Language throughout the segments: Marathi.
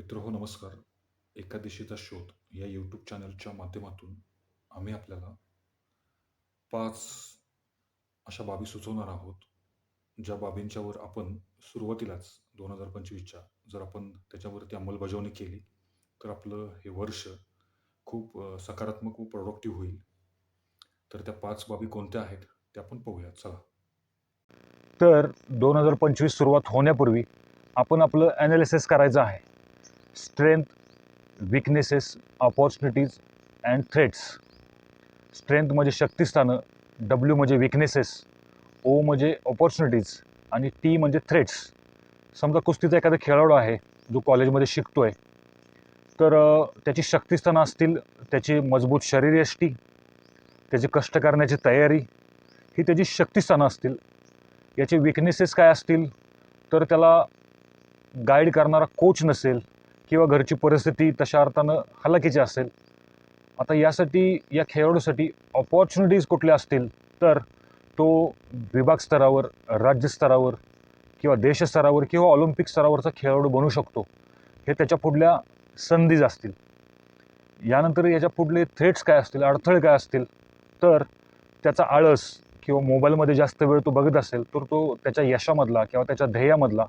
मित्र हो नमस्कार. एकादशीचा शोध या यूट्यूब चॅनलच्या माध्यमातून आम्ही आपल्याला पाच अशा बाबी सुचवणार आहोत ज्या बाबींच्यावर आपण सुरुवातीलाच दोन हजार पंचवीसच्या जर आपण त्याच्यावरती अंमलबजावणी केली तर आपलं हे वर्ष खूप सकारात्मक व प्रोडक्टिव्ह होईल. तर त्या पाच बाबी कोणत्या आहेत त्या आपण पाहूया चला. तर दोन हजार पंचवीस सुरुवात होण्यापूर्वी आपण आपलं ॲनालिसिस करायचं आहे. Strength weaknesses opportunities and threats strength म्हणजे शक्तिस्थानं डब्ल्यू म्हणजे विकनेसेस ओ म्हणजे ऑपॉर्च्युनिटीज आणि टी म्हणजे थ्रेट्स समजा कुस्तीचा एखादा खेळाडू आहे जो कॉलेजमध्ये शिकतो आहे तर त्याची शक्तिस्थानं असतील त्याची मजबूत शरीरयष्टी त्याची कष्ट करण्याची तयारी ही त्याची शक्तिस्थानं असतील. याचे विकनेसेस काय असतील? तर त्याला गाईड करणारा कोच नसेल किंवा घरची परिस्थिती तशा अर्थानं हलाखीची असेल आता यासाठी या खेळाडूसाठी ऑपॉर्च्युनिटीज कुठल्या असतील तर तो विभाग स्तरावर राज्य स्तरावर किंवा देशस्तरावर किंवा ऑलिम्पिक स्तरावरचा खेळाडू बनू शकतो. हे त्याच्या पुढल्या संधीज असतील. यानंतर याच्या पुढले थ्रेट्स काय असतील अडथळे काय असतील तर त्याचा आळस किंवा मोबाईलमध्ये जास्त वेळ तो बघत असेल तर तो त्याच्या यशामधला किंवा त्याच्या ध्येयामधला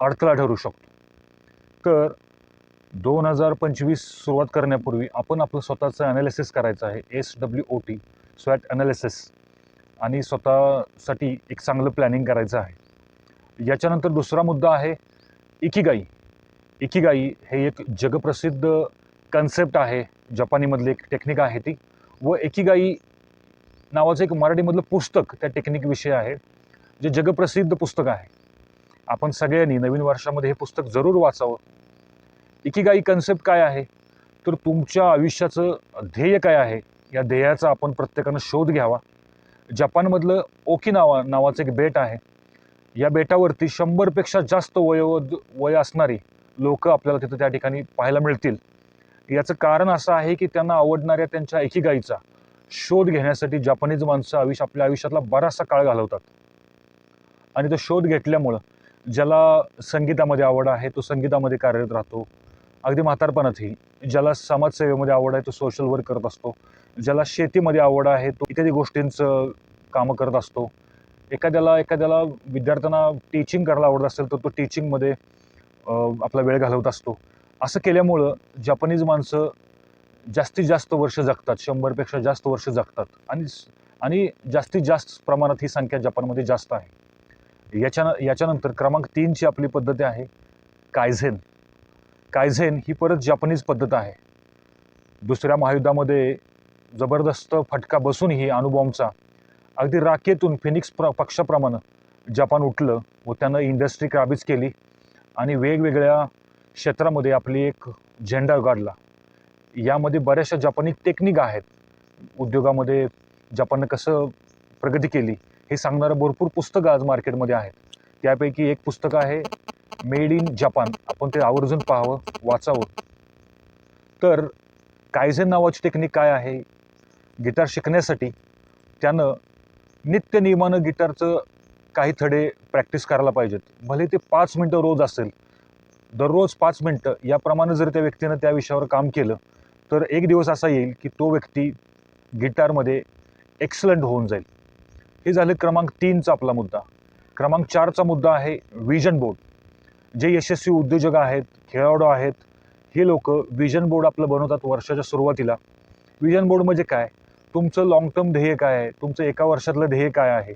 अडथळा ठरू शकतो. तर दोन हजार पंचवीस सुरुवात करण्यापूर्वी आपण आपलं स्वतःचं ॲनालिसिस करायचं आहे एस डब्ल्यू ओ टी स्वॅट ॲनालिसिस आणि स्वतःसाठी एक चांगलं प्लॅनिंग करायचं आहे. याच्यानंतर दुसरा मुद्दा आहे इकिगाई. इकिगाई हे एक जगप्रसिद्ध कन्सेप्ट आहे. जपानीमधली एक टेक्निक आहे ती. व एकिगाई नावाचं एक मराठीमधलं पुस्तक त्या टेक्निकविषयी आहे जे जगप्रसिद्ध पुस्तक आहे. आपण सगळ्यांनी नवीन वर्षामध्ये हे पुस्तक जरूर वाचावं. इकिगाई कन्सेप्ट काय आहे? तर तुमच्या आयुष्याचं ध्येय काय आहे? या ध्येयाचा आपण प्रत्येकानं शोध घ्यावा. जपानमधलं ओकिनावा नावाचं एक बेट आहे. या बेटावरती शंभरपेक्षा जास्त वयोवद वय असणारी लोक आपल्याला तिथं त्या ठिकाणी पाहायला मिळतील. याचं कारण असं आहे की त्यांना आवडणाऱ्या त्यांच्या एकीगाईचा शोध घेण्यासाठी जपानीज माणसं आयुष्य आपल्या आयुष्यातला बराचसा काळ घालवतात. आणि तो शोध घेतल्यामुळं ज्याला संगीतामध्ये आवड आहे तो संगीतामध्ये कार्यरत राहतो. अगदी म्हातारपणातही ज्याला समाजसेवेमध्ये आवड आहे तो सोशल वर्क करत असतो. ज्याला शेतीमध्ये आवड आहे तो इत्यादी गोष्टींचं कामं करत असतो. एखाद्याला एखाद्याला विद्यार्थ्यांना टीचिंग करायला आवडत असेल तर तो टीचिंगमध्ये आपला वेळ घालवत असतो. असं केल्यामुळं जपानीज माणसं जास्तीत जास्त वर्ष जगतात. शंभरपेक्षा जास्त वर्ष जगतात. आणि आणि जास्तीत जास्त प्रमाणात ही संख्या जपानमध्ये जास्त आहे. याच्या याच्यानंतर क्रमांक तीनची आपली पद्धती आहे कायझेन कायझेन ही परत जपानीज पद्धत आहे. दुसऱ्या महायुद्धामध्ये जबरदस्त फटका बसूनही अणुबॉम्बचा अगदी राखेतून फिनिक्स प्र पक्षाप्रमाणे जपान उठलं व त्यानं इंडस्ट्री काबीज केली आणि वेगवेगळ्या क्षेत्रामध्ये आपली एक झेंडा उगाडला. यामध्ये बऱ्याचशा जपानी टेक्निक आहेत. उद्योगामध्ये जपाननं कसं प्रगती केली हे सांगणारं भरपूर पुस्तकं आज मार्केटमध्ये आहेत. त्यापैकी एक पुस्तक आहे मेड इन जपान. आपण ते आवर्जून पाहावं वाचावं. तर कायझेन नावाची टेक्निक काय आहे? गिटार शिकण्यासाठी त्यानं नित्य नियमानं गिटारचं काही थडे प्रॅक्टिस करायला पाहिजेत. भले ते पाच मिनटं रोज असेल दररोज पाच मिनटं याप्रमाणे जर त्या व्यक्तीनं त्या विषयावर काम केलं तर एक दिवस असा येईल की तो व्यक्ती गिटारमध्ये एक्सलंट होऊन जाईल. हे झाले क्रमांक तीनचा आपला मुद्दा. क्रमांक चारचा मुद्दा आहे विजन बोर्ड जे यशस्वी उद्योजक आहेत खेळाडू आहेत हे लोक विजन बोर्ड आपलं बनवतात वर्षाच्या सुरुवातीला. विजन बोर्ड म्हणजे काय? तुमचं लॉंग टर्म ध्येय काय आहे? तुमचं एका वर्षातलं ध्येय काय आहे?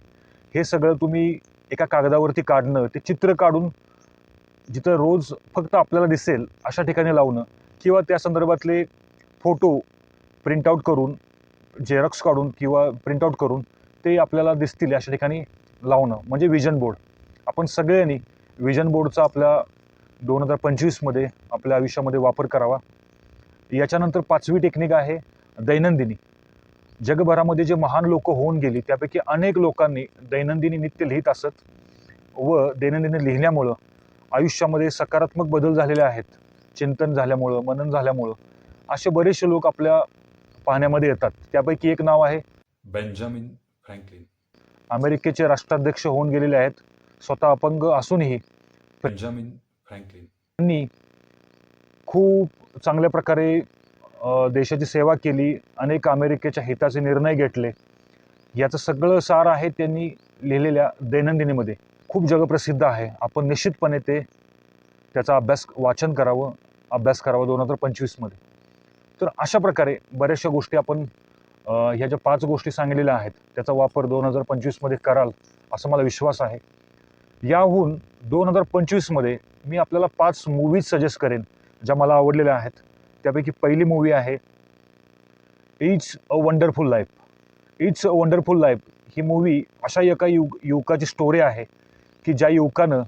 हे सगळं तुम्ही एका कागदावरती काढणं ते चित्र काढून जिथं रोज फक्त आपल्याला दिसेल अशा ठिकाणी लावणं किंवा त्या संदर्भातले फोटो प्रिंटआउट करून झेरॉक्स काढून किंवा प्रिंटआउट करून ते आपल्याला दिसतील अशा ठिकाणी लावणं म्हणजे विजन बोर्ड आपण सगळ्यांनी विजन बोर्डचा आपल्या दोन हजार पंचवीसमध्ये आपल्या आयुष्यामध्ये वापर करावा. याच्यानंतर पाचवी टेक्निक आहे दैनंदिनी. जगभरामध्ये जे महान लोक होऊन गेली त्यापैकी अनेक लोकांनी दैनंदिनी नित्य लिहित असत व दैनंदिनी लिहिण्यामुळं आयुष्यामध्ये सकारात्मक बदल झालेले आहेत. चिंतन झाल्यामुळं मनन झाल्यामुळं असे बरेचसे लोक आपल्या पाहण्यामध्ये येतात. त्यापैकी एक नाव आहे बेंजामिन फ्रँकलिन. अमेरिकेचे राष्ट्राध्यक्ष होऊन गेलेले आहेत. स्वतः अपंग असूनही बेंजामिन फ्रँकलिन. त्यांनी खूप चांगल्या प्रकारे देशाची सेवा केली अनेक अमेरिकेच्या हिताचे निर्णय घेतले. याचं सगळं सार आहे त्यांनी लिहिलेल्या दैनंदिनीमध्ये. खूप जगप्रसिद्ध आहे. आपण निश्चितपणे ते त्याचा अभ्यास वाचन करावं अभ्यास करावा दोन हजार पंचवीसमध्ये. तर अशा प्रकारे बऱ्याचशा गोष्टी आपण ह्या ज्या पाच गोष्टी सांगितलेल्या आहेत त्याचा वापर दोन हजार पंचवीसमध्ये कराल असा मला विश्वास आहे. याहून दोन हजार पंचवीसमध्ये मी आपल्याला पाच मूवीज सजेस्ट करेन ज्या मला आवडलेल्या आहेत. त्यापैकी पहिली मूवी आहे it's a wonderful life it's a wonderful life he movie अशा एका युग युवकाची स्टोरी आहे की ज्या युवकानं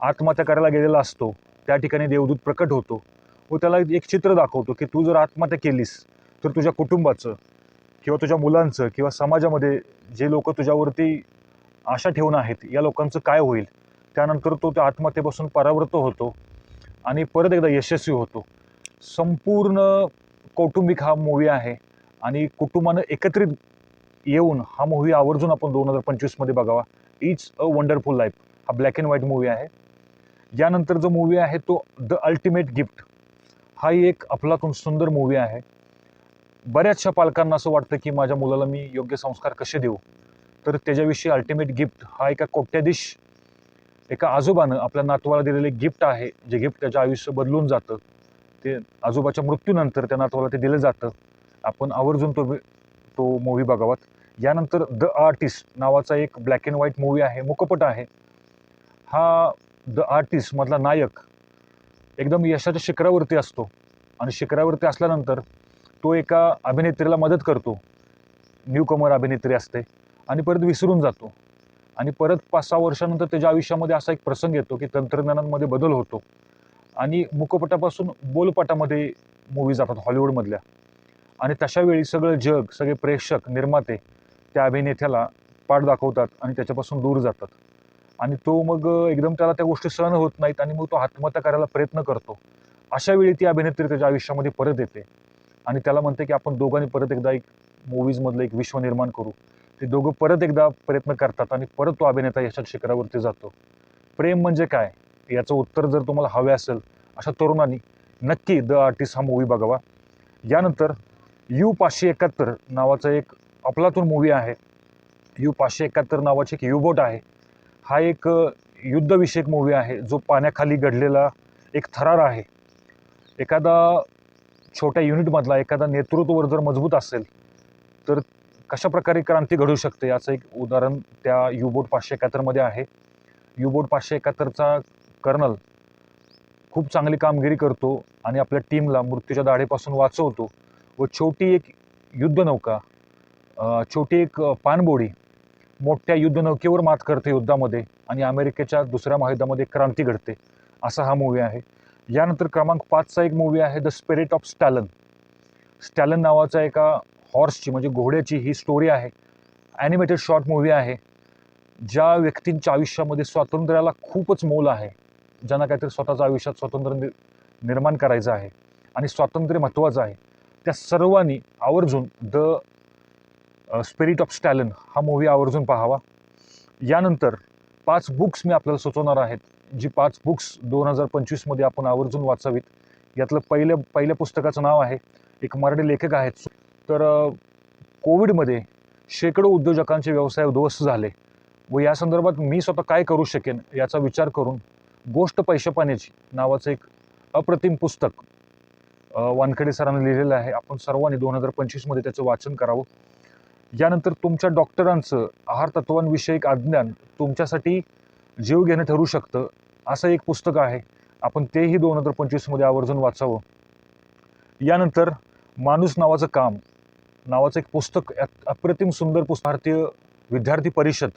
आत्महत्या करायला गेलेला असतो त्या ठिकाणी देवदूत प्रकट होतो व त्याला एक चित्र दाखवतो की तू जर आत्महत्या केलीस तर तुझ्या कुटुंबाचं किंवा तुझ्या मुलांचं किंवा समाजामध्ये जे लोक तुझ्यावरती आशा ठेवून आहेत या लोकांचं काय होईल? त्यानंतर तो त्या आत्महत्येपासून परावृत्त होतो आणि परत एकदा यशस्वी होतो. संपूर्ण कौटुंबिक हा मूवी आहे आणि कुटुंबानं एकत्रित येऊन हा मूवी आवर्जून आपण दोन हजार पंचवीसमध्ये बघावा. इट्स अ वंडरफुल लाईफ हा ब्लॅक अँड व्हाईट मूवी आहे. यानंतर जो मूवी आहे तो द अल्टिमेट गिफ्ट हा एक अफलातून सुंदर मूवी आहे. बऱ्याचशा पालकांना असं वाटतं की माझ्या मुलाला मी योग्य संस्कार कसे देऊ? तर त्याच्याविषयी अल्टिमेट गिफ्ट हा एका कोट्याधीश एका आजोबानं आपल्या नातवाला दिलेले गिफ्ट आहे जे गिफ्ट त्याचं आयुष्य बदलून जातं. ते आजोबाच्या मृत्यूनंतर त्या नातवाला ते दिलं जातं. आपण आवर्जून तो तो मूवी बघावात. यानंतर द आर्टिस्ट नावाचा एक ब्लॅक अँड व्हाईट मूवी आहे मुकपट आहे. हा द आर्टिस्टमधला नायक एकदम यशाच्या शिखरावरती असतो. आणि शिखरावरती असल्यानंतर तो एका अभिनेत्रीला मदत करतो. न्यू कमर अभिनेत्री असते. आणि परत विसरून जातो. आणि परत पाच सहा वर्षानंतर त्याच्या आयुष्यामध्ये असा एक प्रसंग येतो की तंत्रज्ञानामध्ये बदल होतो. आणि मुखपटापासून बोलपटामध्ये मूवी जातात हॉलिवूडमधल्या आणि तशा वेळी सगळं जग सगळे प्रेक्षक निर्माते त्या अभिनेत्याला पाठ दाखवतात आणि त्याच्यापासून दूर जातात. आणि तो मग एकदम त्याला त्या गोष्टी सहन होत नाहीत आणि मग तो आत्महत्या करायला प्रयत्न करतो. अशा वेळी ती अभिनेत्री त्याच्या आयुष्यामध्ये परत येते. आणि त्याला म्हणते की आपण दोघांनी परत एकदा एक मूवीजमधलं एक विश्व निर्माण करू. ते दोघं परत एकदा प्रयत्न करतात आणि परत तो अभिनेता यशाच्या शिखरावरती जातो. प्रेम म्हणजे काय? याचं उत्तर जर तुम्हाला हवे असेल अशा तरुणांनी नक्की द आर्टिस्ट हा मूवी बघावा. यानंतर यू पाचशे एकाहत्तर नावाचा एक अफलातून मूवी आहे. यू पाचशे एकाहत्तर नावाची एक युबोट आहे. हा एक युद्धविषयक मूवी आहे जो पाण्याखाली घडलेला एक थरार आहे. एखादा छोट्या युनिटमधला एखादा नेतृत्ववर जर मजबूत असेल तर कशा प्रकारे क्रांती घडू शकते याचं एक उदाहरण त्या युबोट पाचशे एकाहत्तरमध्ये आहे. युबोट पाचशे एकाहत्तरचा कर्नल खूप चांगली कामगिरी करतो आणि आपल्या टीमला मृत्यूच्या दाढेपासून वाचवतो व छोटी एक युद्धनौका छोटी एक पाणबोडी मोठ्या युद्धनौकेवर मात करते युद्धामध्ये आणि अमेरिकेच्या दुसऱ्या महायुद्धामध्ये क्रांती घडते. असा हा मूवी आहे. यानंतर क्रमांक पाचचा एक मूवी आहे the spirit of stallion stallion नावाचा एका हॉर्सची म्हणजे घोड्याची ही स्टोरी आहे. ॲनिमेटेड शॉर्ट मूवी आहे. ज्या व्यक्तींच्या आयुष्यामध्ये स्वातंत्र्याला खूपच मोल आहे. ज्यांना काहीतरी स्वतःच्या आयुष्यात स्वातंत्र्य नि- निर्माण करायचं आहे आणि स्वातंत्र्य महत्त्वाचं आहे. त्या सर्वांनी आवर्जून द स्पिरिट ऑफ स्टॅलन हा मूवी आवर्जून पाहावा. यानंतर पाच बुक्स मी आपल्याला सुचवणार आहेत. जी पाच बुक्स दोन हजार पंचवीसमध्ये आपण आवर्जून वाचावीत. यातलं पहिल्या पहिल्या पुस्तकाचं नाव आहे. एक मराठी लेखक आहेत. तर कोविडमध्ये शेकडो उद्योजकांचे व्यवसाय उद्ध्वस्त झाले व या संदर्भात मी स्वतः काय करू शकेन याचा विचार करून गोष्ट पैसे पाण्याची नावाचं एक अप्रतिम पुस्तक वानखेडे सरांनी लिहिलेलं आहे. आपण सर्वांनी दोन हजार पंचवीसमध्ये त्याचं वाचन करावं. यानंतर तुमच्या डॉक्टरांचं आहार तत्वांविषयक अज्ञान तुमच्यासाठी जीव घेणं ठरू शकतं असं एक पुस्तक आहे. आपण तेही दोन हजार पंचवीसमध्ये आवर्जून वाचावं. यानंतर माणूस नावाचं काम नावाचं एक पुस्तक अप्रतिम सुंदर पुस्तक भारतीय विद्यार्थी परिषद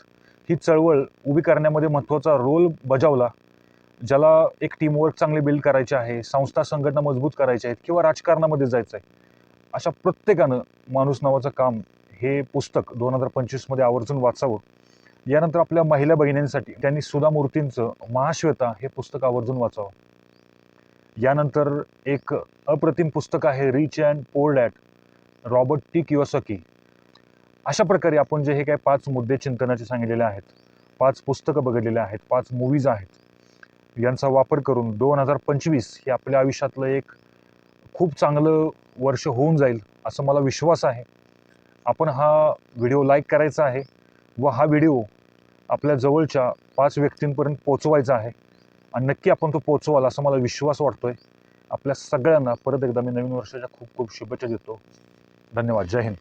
ही चळवळ उभी करण्यामध्ये महत्त्वाचा रोल बजावला ज्याला एक टीमवर्क चांगली बिल्ड करायची आहे संस्था संघटना मजबूत करायच्या आहेत किंवा राजकारणामध्ये जायचं आहे. अशा प्रत्येकानं माणूस नावाचं काम हे पुस्तक दोन हजार पंचवीसमध्ये आवर्जून वाचावं. यानंतर आपल्या महिला बहिणींसाठी त्यांनी सुधा मूर्तींचं महाश्वेता हे पुस्तक आवर्जून वाचावं. यानंतर एक अप्रतिम पुस्तक आहे rich and poor at Robert T Kiyosaki अशा प्रकारे आपण जे हे काय पाच मुद्दे चिंतनाचे सांगितलेले आहेत पाच पुस्तकं बघितलेले आहेत पाच मूवीज आहेत यांचा वापर करून दोन हजार पंचवीस हे आपल्या आयुष्यातलं एक खूप चांगलं वर्ष होऊन जाईल असं मला विश्वास आहे. आपण हा व्हिडिओ लाईक करायचा आहे व हा व्हिडिओ आपल्या जवळच्या पाच व्यक्तींपर्यंत पोचवायचा आहे आणि नक्की आपण तो पोचवाल असा मला विश्वास वाटतोय. आपल्या सगळ्यांना परत एकदा मी नवीन वर्षाच्या खूप खूप शुभेच्छा देतो. धन्यवाद. जय हिंद.